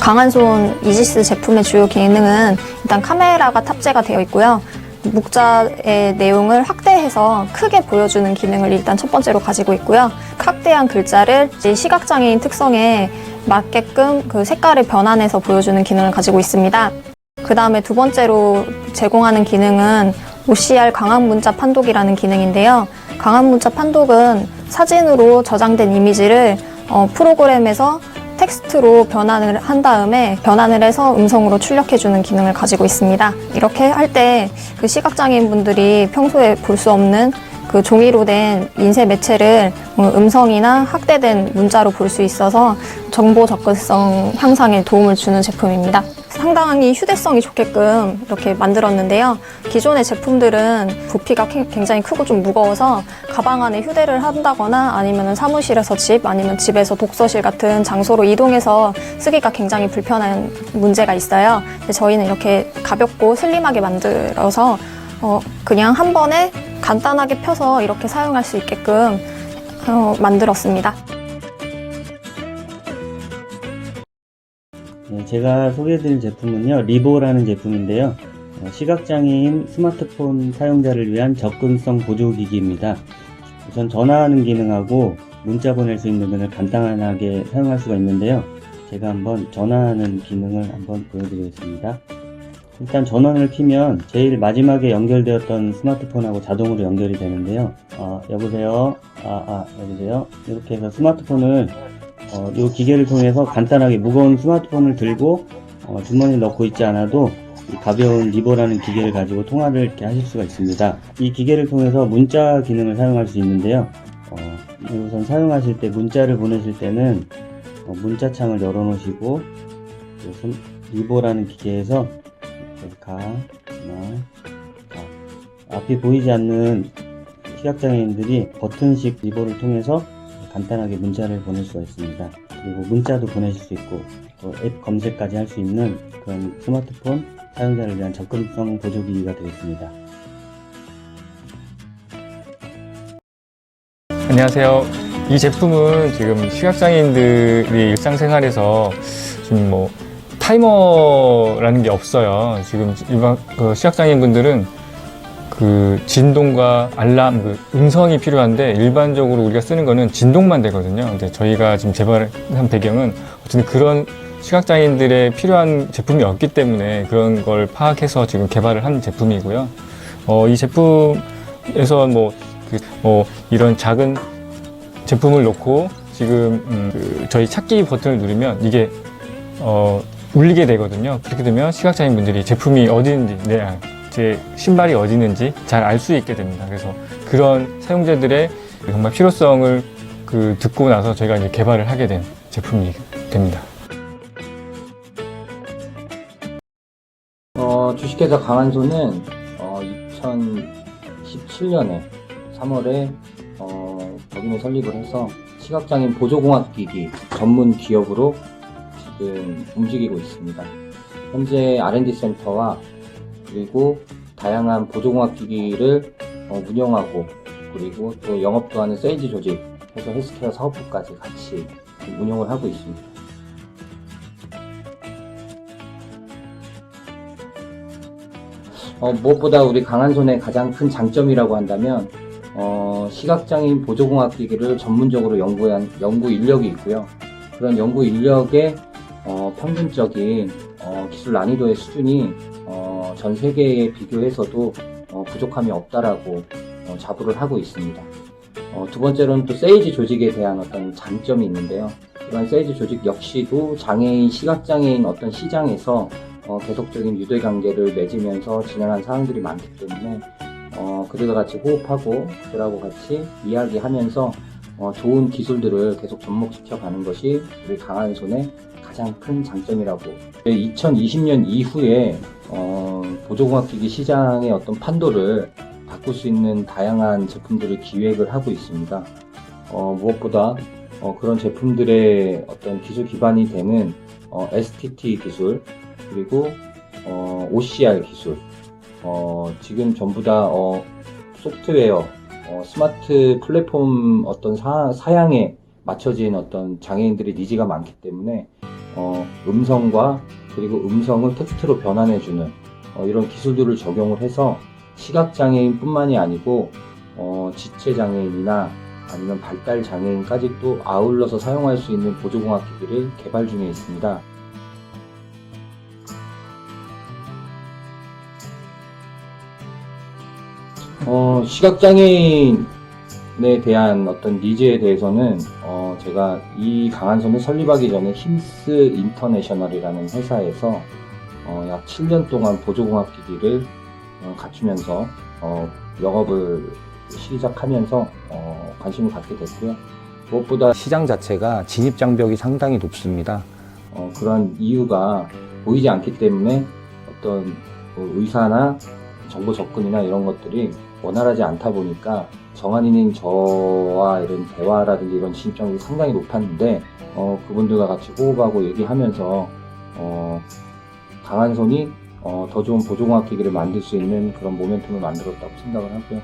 강한손 이지스 제품의 주요 기능은 일단 카메라가 탑재가 되어 있고요. 문자의 내용을 확대해서 크게 보여주는 기능을 일단 첫 번째로 가지고 있고요. 확대한 글자를 시각장애인 특성에 맞게끔 그 색깔을 변환해서 보여주는 기능을 가지고 있습니다. 그 다음에 두 번째로 제공하는 기능은 OCR 강한 문자 판독이라는 기능인데요. 강한 문자 판독은 사진으로 저장된 이미지를 어, 프로그램에서 텍스트로 변환을 한 다음에 변환을 해서 음성으로 출력해주는 기능을 가지고 있습니다. 이렇게 할 때 그 시각장애인 분들이 평소에 볼 수 없는 그 종이로 된 인쇄 매체를 어, 음성이나 확대된 문자로 볼 수 있어서 정보 접근성 향상에 도움을 주는 제품입니다. 상당히 휴대성이 좋게끔 이렇게 만들었는데요. 기존의 제품들은 부피가 캐- 굉장히 크고 좀 무거워서 가방 안에 휴대를 한다거나 아니면 사무실에서 집 아니면 집에서 독서실 같은 장소로 이동해서 쓰기가 굉장히 불편한 문제가 있어요. 저희는 이렇게 가볍고 슬림하게 만들어서 어, 그냥 한 번에 간단하게 펴서 이렇게 사용할 수 있게끔 어, 만들었습니다. 제가 소개해드릴 제품은요, 리보라는 제품인데요. 어, 시각장애인 스마트폰 사용자를 위한 접근성 보조기기입니다. 우선 전화하는 기능하고 문자 보낼 수 있는 기능을 간단하게 사용할 수가 있는데요. 제가 한번 전화하는 기능을 한번 보여드리겠습니다. 일단 전원을 키면 제일 마지막에 연결되었던 스마트폰하고 자동으로 연결이 되는데요. 어, 여보세요? 아, 아, 여보세요? 이렇게 해서 스마트폰을 어, 이 기계를 통해서 간단하게 무거운 스마트폰을 들고 어, 주머니에 넣고 있지 않아도 이 가벼운 리버라는 기계를 가지고 통화를 이렇게 하실 수가 있습니다. 이 기계를 통해서 문자 기능을 사용할 수 있는데요. 어, 우선 사용하실 때 문자를 보내실 때는 어, 문자창을 열어 놓으시고 이것은 리버라는 기계에서 이렇게 가, 나, 가. 앞이 보이지 않는 시각장애인들이 버튼식 리버를 통해서 간단하게 문자를 보낼 수가 있습니다. 그리고 문자도 보내실 수 있고 또앱 검색까지 할 수 있는 그런 스마트폰 사용자를 위한 접근성 보조기기가 되겠습니다. 안녕하세요. 이 제품은 지금 시각장애인들이 일상생활에서 지금 뭐 타이머라는 게 없어요. 지금 일반 그 시각장애인 분들은 그 진동과 알람, 그 음성이 필요한데 일반적으로 우리가 쓰는 거는 진동만 되거든요. 근데 저희가 지금 개발한 배경은 어쨌든 그런 시각장애인들의 필요한 제품이 없기 때문에 그런 걸 파악해서 지금 개발을 한 제품이고요. 어, 이 제품에서 뭐, 그, 뭐 이런 작은 제품을 놓고 지금 음, 그 저희 찾기 버튼을 누르면 이게 어, 울리게 되거든요. 그렇게 되면 시각장애인 분들이 제품이 어디 있는지, 네, 아, 제 신발이 어디 있는지 잘 알 수 있게 됩니다. 그래서 그런 사용자들의 정말 필요성을 그 듣고 나서 저희가 이제 개발을 하게 된 제품이 됩니다. 어, 주식회사 강한소는 어, 2017년에 3월에 어, 법인을 설립을 해서 시각장애인 보조공학기기 전문 기업으로 지금 움직이고 있습니다. 현재 R&D 센터와 그리고 다양한 보조공학 기기를 어, 운영하고 그리고 또 영업도 하는 세일즈 조직 해서 헬스케어 사업부까지 같이 운영을 하고 있습니다. 어, 무엇보다 우리 강한손의 가장 큰 장점이라고 한다면 어, 시각장애인 보조공학 기기를 전문적으로 연구한 연구 인력이 있고요. 그런 연구 인력의 어, 평균적인 어, 기술 난이도의 수준이 어, 전 세계에 비교해서도 어, 부족함이 없다라고 어, 자부를 하고 있습니다. 어, 두 번째로는 또 세이지 조직에 대한 어떤 장점이 있는데요. 이런 세이지 조직 역시도 장애인, 시각장애인 어떤 시장에서 어, 계속적인 유대 관계를 맺으면서 진행한 사항들이 많기 때문에 어, 그들과 같이 호흡하고 그들하고 같이 이야기하면서 어, 좋은 기술들을 계속 접목시켜 가는 것이 우리 강한 손의 가장 큰 장점이라고 2020년 이후에 어, 보조공학기기 시장의 어떤 판도를 바꿀 수 있는 다양한 제품들을 기획을 하고 있습니다. 어, 무엇보다 어, 그런 제품들의 어떤 기술 기반이 되는 어, STT 기술 그리고 어, OCR 기술 어, 지금 전부 다 어, 소프트웨어 어, 스마트 플랫폼 어떤 사, 사양에 맞춰진 어떤 장애인들의 니즈가 많기 때문에 어, 음성과 그리고 음성을 텍스트로 변환해주는 어, 이런 기술들을 적용을 해서 시각장애인뿐만이 아니고 어, 지체장애인이나 아니면 발달장애인까지 또 아울러서 사용할 수 있는 보조공학기기를 개발 중에 있습니다. 어, 시각장애인에 대한 어떤 니즈에 대해서는 어, 제가 이 강한선을 설립하기 전에 힘스 인터내셔널이라는 회사에서 어, 약 7년 동안 보조공학 기기를 어, 갖추면서 어, 영업을 시작하면서 어, 관심을 갖게 됐고요. 무엇보다 시장 자체가 진입 장벽이 상당히 높습니다. 어, 그런 이유가 보이지 않기 때문에 어떤 뭐 의사나 정보 접근이나 이런 것들이 원활하지 않다 보니까 정한인인 저와 이런 대화라든지 이런 진입장벽이 상당히 높았는데 어, 그분들과 같이 호흡하고 얘기하면서 어, 강한 손이 어, 더 좋은 보조공학 기기를 만들 수 있는 그런 모멘텀을 만들었다고 생각을 하고요.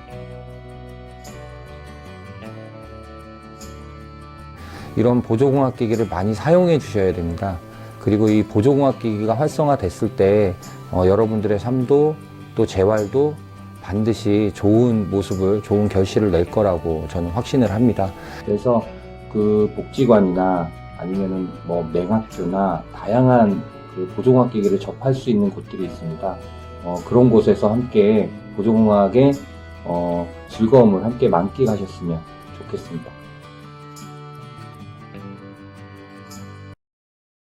이런 보조공학 기기를 많이 사용해 주셔야 됩니다. 그리고 이 보조공학 기기가 활성화됐을 때 어, 여러분들의 삶도 또 재활도 반드시 좋은 모습을 좋은 결실을 낼 거라고 저는 확신을 합니다. 그래서 그 복지관이나 아니면은 뭐 맹학교나 다양한 그 보조공학 기기를 접할 수 있는 곳들이 있습니다. 어, 그런 곳에서 함께 보조공학의 어, 즐거움을 함께 만끽하셨으면 좋겠습니다.